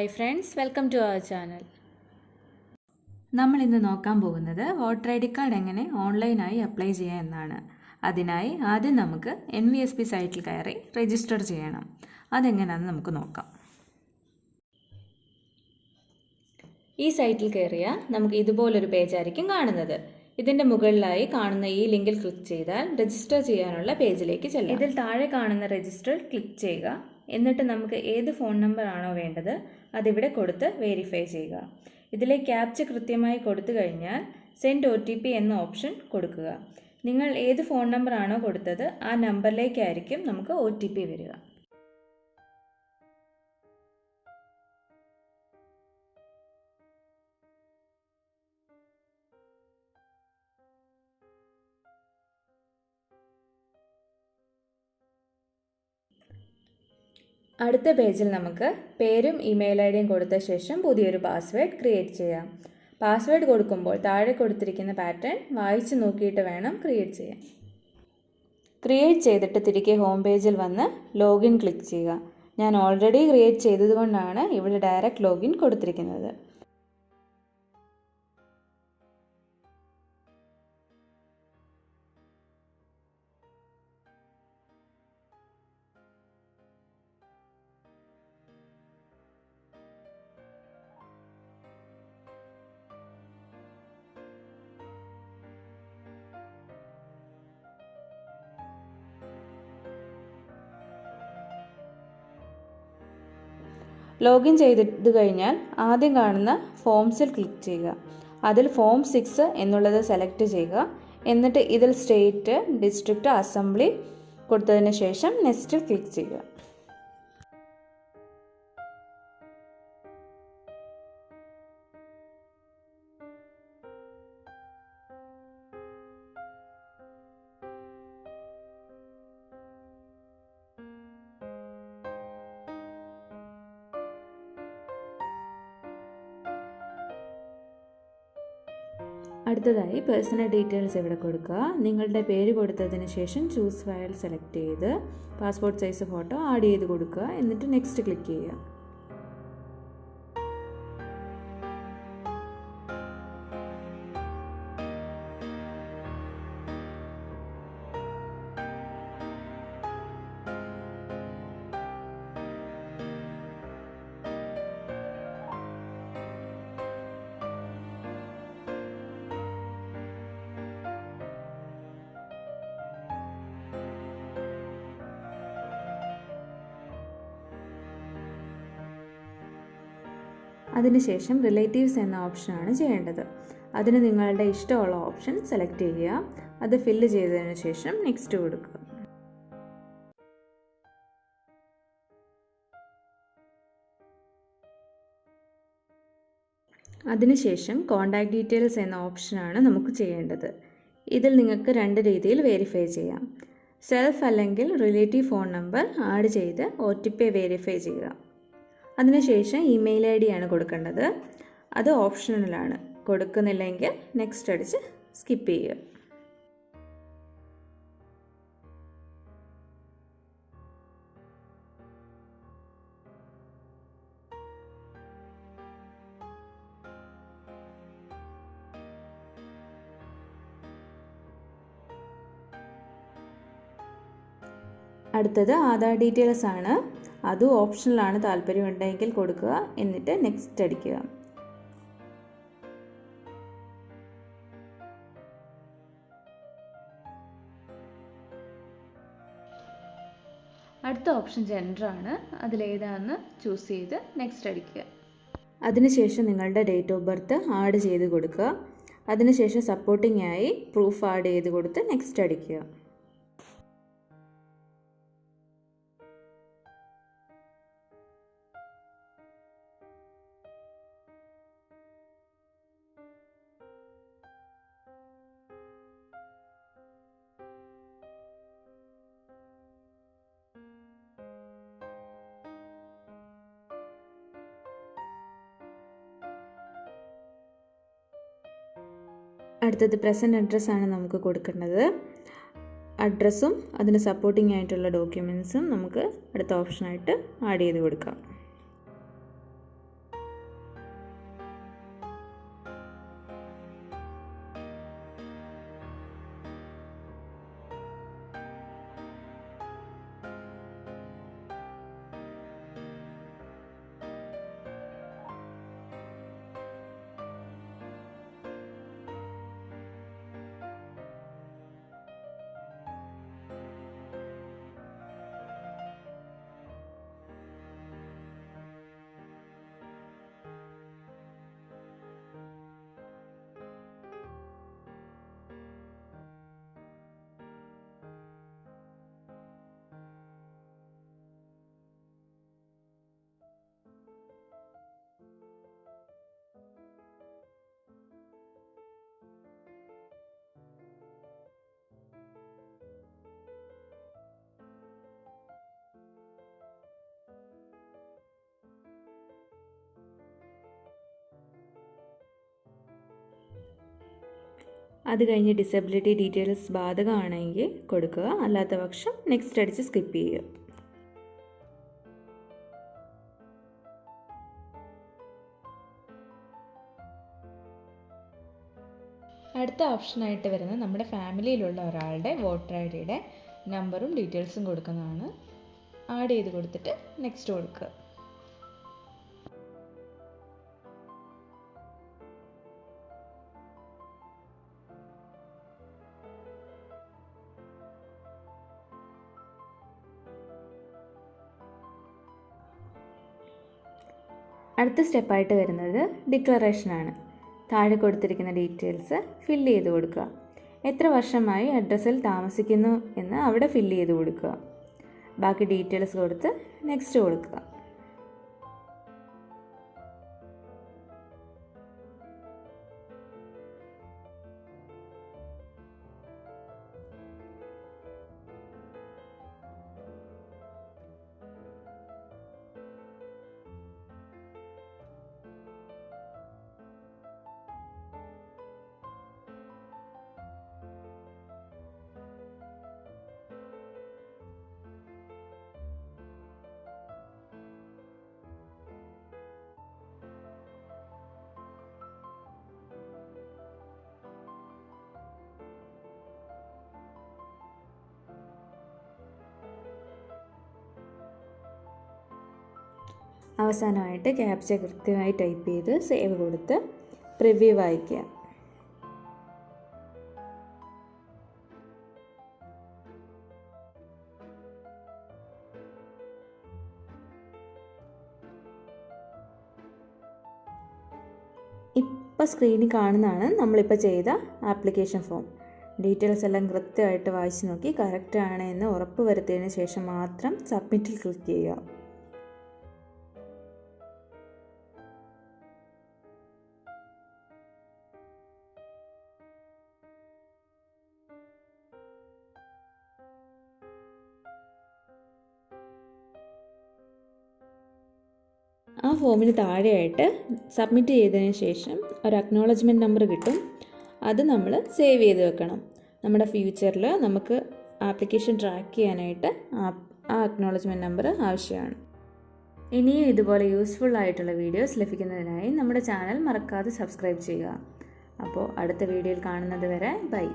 Hi friends welcome to our channel നമ്മൾ ഇന്ന് നോക്കാൻ പോകുന്നത് വോട്ടർ ഐ ഡി കാർഡ് എങ്ങനെ ഓൺലൈനായി അപ്ലൈ ചെയ്യാം എന്നാണ്. അതിനായി ആദ്യം നമുക്ക് എൻ വി എസ് പി സൈറ്റിൽ കയറി രജിസ്റ്റർ ചെയ്യണം. അതെങ്ങനെയാണെന്ന് നമുക്ക് നോക്കാം. ഈ സൈറ്റിൽ കയറിയാൽ നമുക്ക് ഇതുപോലൊരു പേജായിരിക്കും കാണുന്നത്. ഇതിന്റെ മുകളിലായി കാണുന്ന ഈ ലിങ്കിൽ ക്ലിക്ക് ചെയ്താൽ രജിസ്റ്റർ ചെയ്യാനുള്ള പേജിലേക്ക് ചെല്ലാം. ഇതിൽ താഴെ കാണുന്ന രജിസ്റ്റർ ക്ലിക്ക് ചെയ്യുക. എന്നിട്ട് നമുക്ക് ഏത് ഫോൺ നമ്പർ ആണോ വേണ്ടത് അതിവിടെ കൊടുത്ത് വെരിഫൈ ചെയ്യുക. ഇതിലെ ക്യാപ്ച കൃത്യമായി കൊടുത്തു കഴിഞ്ഞാൽ സെൻഡ് ഒ ടി പി എന്ന ഓപ്ഷൻ കൊടുക്കുക. നിങ്ങൾ ഏത് ഫോൺ നമ്പർ ആണോ കൊടുത്തത് ആ നമ്പറിലേക്കായിരിക്കും നമുക്ക് ഒ ടി പി വരിക. അടുത്ത പേജിൽ നമുക്ക് പേരും ഇമെയിൽ ഐ ഡിയും കൊടുത്ത ശേഷം പുതിയൊരു പാസ്വേഡ് ക്രിയേറ്റ് ചെയ്യാം. പാസ്വേഡ് കൊടുക്കുമ്പോൾ താഴെ കൊടുത്തിരിക്കുന്ന പാറ്റേൺ വായിച്ചു നോക്കിയിട്ട് വേണം ക്രിയേറ്റ് ചെയ്യാൻ. ക്രിയേറ്റ് ചെയ്തിട്ട് തിരികെ ഹോം പേജിൽ വന്ന് ലോഗിൻ ക്ലിക്ക് ചെയ്യുക. ഞാൻ ഓൾറെഡി ക്രിയേറ്റ് ചെയ്തതുകൊണ്ടാണ് ഇവിടെ ഡയറക്റ്റ് ലോഗിൻ കൊടുത്തിരിക്കുന്നത്. ലോഗിൻ ചെയ്തിട്ട് കഴിഞ്ഞാൽ ആദ്യം കാണുന്ന ഫോംസിൽ ക്ലിക്ക് ചെയ്യുക. അതിൽ ഫോം സിക്സ് എന്നുള്ളത് സെലക്ട് ചെയ്യുക. എന്നിട്ട് ഇതിൽ സ്റ്റേറ്റ് ഡിസ്ട്രിക്റ്റ് അസംബ്ലി കൊടുത്തതിന് ശേഷം നെക്സ്റ്റിൽ ക്ലിക്ക് ചെയ്യുക. അടുത്തതായി പേഴ്സണൽ ഡീറ്റെയിൽസ് ഇവിടെ കൊടുക്കുക. നിങ്ങളുടെ പേര് കൊടുത്തതിന് ശേഷം ചൂസ് ഫയൽ സെലക്ട് ചെയ്ത് പാസ്പോർട്ട് സൈസ് ഫോട്ടോ ആഡ് ചെയ്ത് കൊടുക്കുക. എന്നിട്ട് നെക്സ്റ്റ് ക്ലിക്ക് ചെയ്യുക. അതിനുശേഷം റിലേറ്റീവ്സ് എന്ന ഓപ്ഷനാണ് ചെയ്യേണ്ടത്. അതിന് നിങ്ങളുടെ ഇഷ്ടമുള്ള ഓപ്ഷൻ സെലക്ട് ചെയ്യുക. അത് ഫില്ല് ചെയ്തതിന് ശേഷം നെക്സ്റ്റ് കൊടുക്കുക. അതിനുശേഷം കോൺടാക്ട് ഡീറ്റെയിൽസ് എന്ന ഓപ്ഷനാണ് നമുക്ക് ചെയ്യേണ്ടത്. ഇതിൽ നിങ്ങൾക്ക് രണ്ട് രീതിയിൽ വെരിഫൈ ചെയ്യാം. സെൽഫ് അല്ലെങ്കിൽ റിലേറ്റീവ് ഫോൺ നമ്പർ ആഡ് ചെയ്ത് ഒ ടി പി വെരിഫൈ ചെയ്യുക. അതിനുശേഷം ഇമെയിൽ ഐ ഡിയാണ് കൊടുക്കേണ്ടത്. അത് ഓപ്ഷണലാണ് കൊടുക്കുന്നില്ലെങ്കിൽ നെക്സ്റ്റ് അടിച്ച് സ്കിപ്പ് ചെയ്യുക. അടുത്തത് ആധാർ ഡീറ്റെയിൽസ് ആണ്. അതും ഓപ്ഷനിലാണ് താല്പര്യമുണ്ടെങ്കിൽ കൊടുക്കുക. എന്നിട്ട് നെക്സ്റ്റ് അടിക്കുക. അടുത്ത ഓപ്ഷൻ ജെൻഡർ ആണ്. അതിലേതാണെന്ന് ചൂസ് ചെയ്ത് നെക്സ്റ്റ് അടിക്കുക. അതിനുശേഷം നിങ്ങളുടെ ഡേറ്റ് ഓഫ് ബർത്ത് ആഡ് ചെയ്ത് കൊടുക്കുക. അതിനുശേഷം സപ്പോർട്ടിംഗ് ആയി പ്രൂഫ് ആഡ് ചെയ്ത് കൊടുത്ത് നെക്സ്റ്റ് അടിക്കുക. അടുത്തത് പ്രസന്റ് അഡ്രസ്സാണ് നമുക്ക് കൊടുക്കേണ്ടത്. അഡ്രസ്സും അതിന് സപ്പോർട്ടിംഗ് ആയിട്ടുള്ള ഡോക്യുമെൻസും നമുക്ക് അടുത്ത ഓപ്ഷനായിട്ട് ആഡ് ചെയ്ത് കൊടുക്കാം. അത് കഴിഞ്ഞ് ഡിസബിലിറ്റി ഡീറ്റെയിൽസ് ബാധകമാണെങ്കിൽ കൊടുക്കുക. അല്ലാത്ത പക്ഷം നെക്സ്റ്റ് അടിച്ച് സ്കിപ്പ് ചെയ്യുക. അടുത്ത ഓപ്ഷനായിട്ട് വരുന്നത് നമ്മുടെ ഫാമിലിയിലുള്ള ഒരാളുടെ വോട്ടർ ഐ ഡിയുടെ നമ്പറും ഡീറ്റെയിൽസും കൊടുക്കുന്നതാണ്. ആഡ് ചെയ്ത് കൊടുത്തിട്ട് നെക്സ്റ്റ് കൊടുക്കുക. അടുത്ത സ്റ്റെപ്പായിട്ട് വരുന്നത് ഡിക്ലറേഷനാണ്. താഴെ കൊടുത്തിരിക്കുന്ന ഡീറ്റെയിൽസ് ഫില്ല് ചെയ്ത് കൊടുക്കുക. എത്ര വർഷമായി അഡ്രസ്സിൽ താമസിക്കുന്നു എന്ന് അവിടെ ഫില്ല് ചെയ്ത് കൊടുക്കുക. ബാക്കി ഡീറ്റെയിൽസ് കൊടുത്ത് നെക്സ്റ്റ് കൊടുക്കുക. അവസാനമായിട്ട് ക്യാപ്ച കൃത്യമായി ടൈപ്പ് ചെയ്ത് സേവ് കൊടുത്ത് പ്രിവ്യൂ വായിക്കുക. ഇപ്പോൾ സ്ക്രീനിൽ കാണുന്നതാണ് നമ്മളിപ്പോൾ ചെയ്ത ആപ്ലിക്കേഷൻ ഫോം. ഡീറ്റെയിൽസ് എല്ലാം കൃത്യമായിട്ട് വായിച്ച് നോക്കി കറക്റ്റ് ആണ് എന്ന് ഉറപ്പ് വരുത്തിയതിന് ശേഷം മാത്രം സബ്മിറ്റിൽ ക്ലിക്ക് ചെയ്യുക. ആ ഫോമിന് താഴെയായിട്ട് സബ്മിറ്റ് ചെയ്തതിന് ശേഷം ഒരു അക്നോളജ്മെന്റ് നമ്പർ കിട്ടും. അത് നമ്മൾ സേവ് ചെയ്ത് വെക്കണം. നമ്മുടെ ഫ്യൂച്ചറിൽ നമുക്ക് ആപ്ലിക്കേഷൻ ട്രാക്ക് ചെയ്യാനായിട്ട് ആ അക്നോളജ്മെന്റ് നമ്പർ ആവശ്യമാണ്. ഇനിയും ഇതുപോലെ യൂസ്ഫുൾ ആയിട്ടുള്ള വീഡിയോസ് ലഭിക്കുന്നതിനായി നമ്മുടെ ചാനൽ മറക്കാതെ സബ്സ്ക്രൈബ് ചെയ്യുക. അപ്പോൾ അടുത്ത വീഡിയോയിൽ കാണുന്നത് വരെ ബൈ